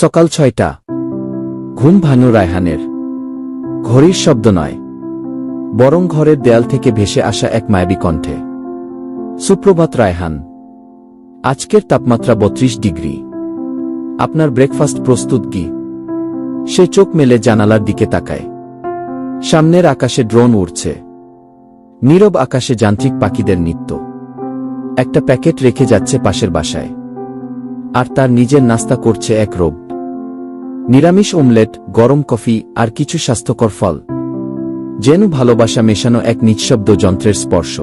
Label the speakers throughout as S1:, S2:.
S1: সকাল ছয়টা। ঘুম ভানু রায়হানের। ঘড়ির শব্দ নয়। বরং ঘরের দেয়াল থেকে ভেসে আসা এক মায়াবী কণ্ঠে। সুপ্রভাত রায়হান। আজকের তাপমাত্রা বত্রিশ ডিগ্রি। আপনার ব্রেকফাস্ট প্রস্তুত কি? সে চোখ মেলে জানালার দিকে তাকায়। সামনের আকাশে ড্রোন উড়ছে। নীরব আকাশে যান্ত্রিক পাখিদের নৃত্য। একটা প্যাকেট রেখে যাচ্ছে পাশের বাসায়। আর তার নিজের নাস্তা করছে এক রোগ। নিরামিষ ওমলেট গরম কফি, আর কিছু স্বাস্থ্যকর ফল। যেন ভালোবাসা মেশানো এক নিঃশব্দ যন্ত্রের স্পর্শ।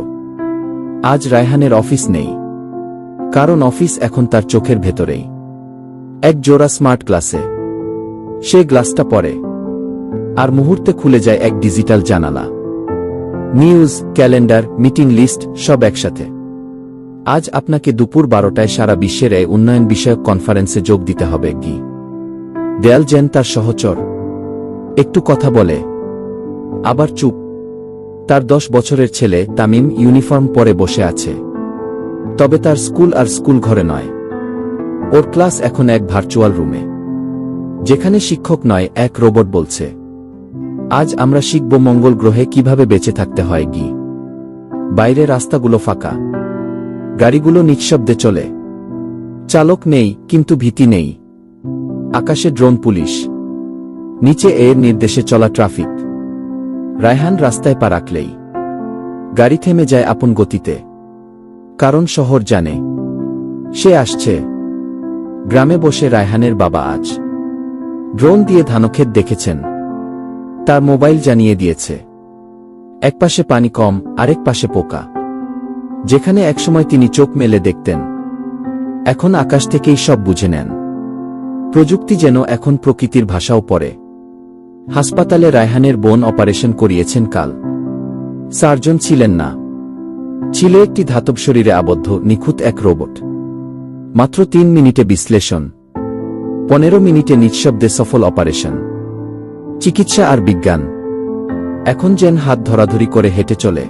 S1: আজ রায়হানের অফিস নেই। কারণ অফিস এখন তার চোখের ভেতরেই। এক জোড়া স্মার্ট গ্লাসে। সে গ্লাসটা পরে। আর মুহূর্তে খুলে যায় এক ডিজিটাল জানালা। নিউজ, ক্যালেন্ডার, মিটিং লিস্ট, সব একসাথে। আজ আপনাকে দুপুর বারোটায় সারা বিশ্বের এই উন্নয়ন বিষয়ক কনফারেন্সে যোগ দিতে হবে কি দেয়াল জেন তার সহচর। একটু কথা বলে। আবার চুপ। তার দশ বছরের ছেলে তামিম ইউনিফর্ম পরে বসে আছে। তবে তার স্কুল আর স্কুল ঘরে নয়। ওর ক্লাস এখন এক ভার্চুয়াল রুমে। যেখানে শিক্ষক নয়, এক রোবট বলছে। আজ আমরা শিখব মঙ্গল গ্রহে কীভাবে বেঁচে থাকতে হয় গি। বাইরে রাস্তাগুলো ফাঁকা। গাড়িগুলো নিঃশব্দে চলে। চালক নেই, কিন্তু ভীতি নেই। আকাশে ড্রোন পুলিশ। নিচে এর নির্দেশে চলা ট্রাফিক। রায়হান রাস্তায় পা রাখলেই। গাড়ি থেমে যায় আপন গতিতে। কারণ শহর জানে। সে আসছে। গ্রামে বসে রায়হানের বাবা আজ। ড্রোন দিয়ে ধানক্ষেত দেখেছেন। তার মোবাইল জানিয়ে দিয়েছে। একপাশে পানি কম, আরেক পাশে পোকা। যেখানে একসময় তিনি চোখ মেলে দেখতেন। এখন আকাশ থেকেই সব বুঝে নেন। প্রযুক্তি যেন এখন প্রকৃতির ভাষাও পড়ে। হাসপাতালে রায়হানের বোন অপারেশন করিয়েছেন কাল। সার্জন ছিলেন না। ছিল একটি ধাতব শরীরে আবদ্ধ, নিখুঁত এক রোবট। মাত্র তিন মিনিটে বিশ্লেষণ। পনেরো মিনিটে নিঃশব্দে সফল অপারেশন। চিকিৎসা আর বিজ্ঞান। এখন যেন হাত ধরাধরি করে হেঁটে চলে।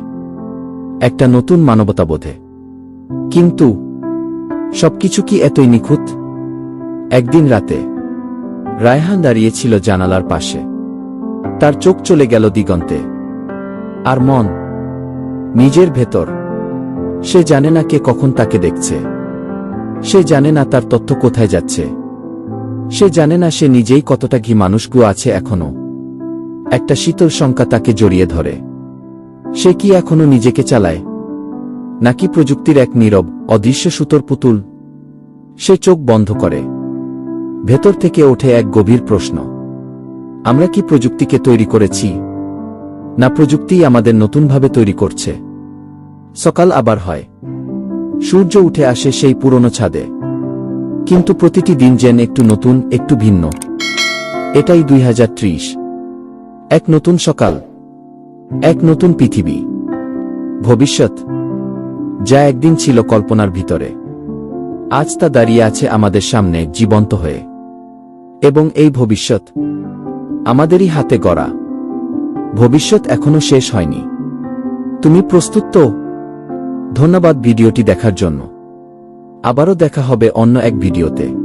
S1: একটা নতুন মানবতাবোধে। কিন্তু, সবকিছু কি এতই নিখুঁত? একদিন রাতে, রায়হান দাঁড়িয়েছিল জানালার পাশে। তার চোখ চলে গেল দিগন্তে। আর মন, নিজের ভেতর, সে জানে না কে কখন তাকে দেখছে। সে জানে না তার তথ্য কোথায় যাচ্ছে। সে জানে না সে নিজেই কতটা ঘি মানুষগুলো আছে এখনও। একটা শীতল শঙ্কা তাকে জড়িয়ে ধরে। সে কি এখনও নিজেকে চালায়? নাকি প্রযুক্তির এক নীরব, অদৃশ্য সুতোর পুতুল? সে চোখ বন্ধ করে। ভেতর থেকে ওঠে এক গভীর প্রশ্ন। আমরা কি প্রযুক্তিকে তৈরি করেছি? না প্রযুক্তিই আমাদের নতুনভাবে তৈরি করছে? সকাল আবার হয়। সূর্য উঠে আসে সেই পুরনো ছাদে। কিন্তু প্রতিটি দিন যেন একটু নতুন, একটু ভিন্ন। এটাই দুই এক নতুন সকাল। এক নতুন পৃথিবী। ভবিষ্যৎ। যা একদিন ছিল কল্পনার ভিতরে। আজ তা দাঁড়িয়ে আছে আমাদের সামনে, জীবন্ত হয়ে। এবং এই ভবিষ্যৎ আমাদেরই হাতে গড়া। ভবিষ্যৎ এখনও শেষ হয়নি। তুমি প্রস্তুত তো? ধন্যবাদ ভিডিওটি দেখার জন্য। আবারও দেখা হবে অন্য এক ভিডিওতে।